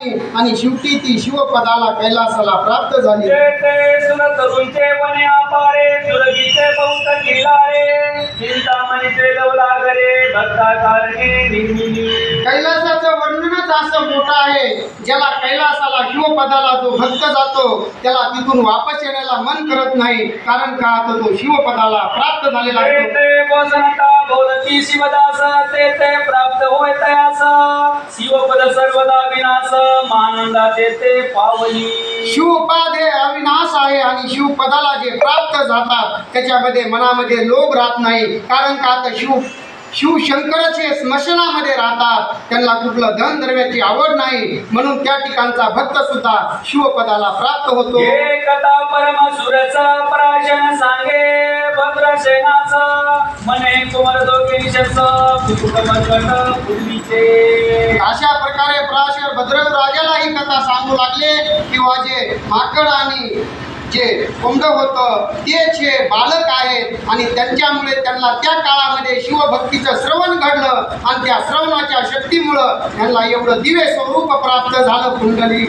आणि शेवटी ती शिवपदाला कैलासाला प्राप्त झाली. तरुणचे वने अपारे सुरगीचे बहुत किल्लारे चिंतामणीचे लवलागरे भक्ता कारणे निर्मिली कैलासाचं वर्णनच असं मोठं आहे ज्याला कैलासाला शिवपदाला जो भक्त जातो त्याला तिथून वापस येण्याला मन करत नाही कारण का आता तो शिवपदाला प्राप्त झालेला वसंता बोलती शिवदास तेथे प्राप्त होय शिवपद सर्वदा विनाश मानंदा तेथे पावली. शिवपद हे अविनाश आहे आणि शिवपदाला जे प्राप्त जातात त्याच्यामध्ये मनामध्ये लोभ राहत नाही. कारण का आता शिव शिवशंकराचे स्मशानामध्ये राहतात. त्यांना कुठलं धन द्रव्याची आवड नाही. म्हणून त्या ठिकाणचा भक्त सुद्धा शिवपदाला प्राप्त होतो. हे कथा मने दोघे पूर्वीचे. अशा प्रकारे पराशर भद्रव राजाला ही कथा सांगू लागले किंवा जे माकड आणि जे कोंड होतं तेच हे बालक आहेत आणि त्यांच्यामुळे त्यांना त्या काळामध्ये शिवभक्तीचं श्रवण घडलं आणि त्या श्रवणाच्या शक्तीमुळं त्यांना एवढं दिव्य स्वरूप प्राप्त झालं कुंडली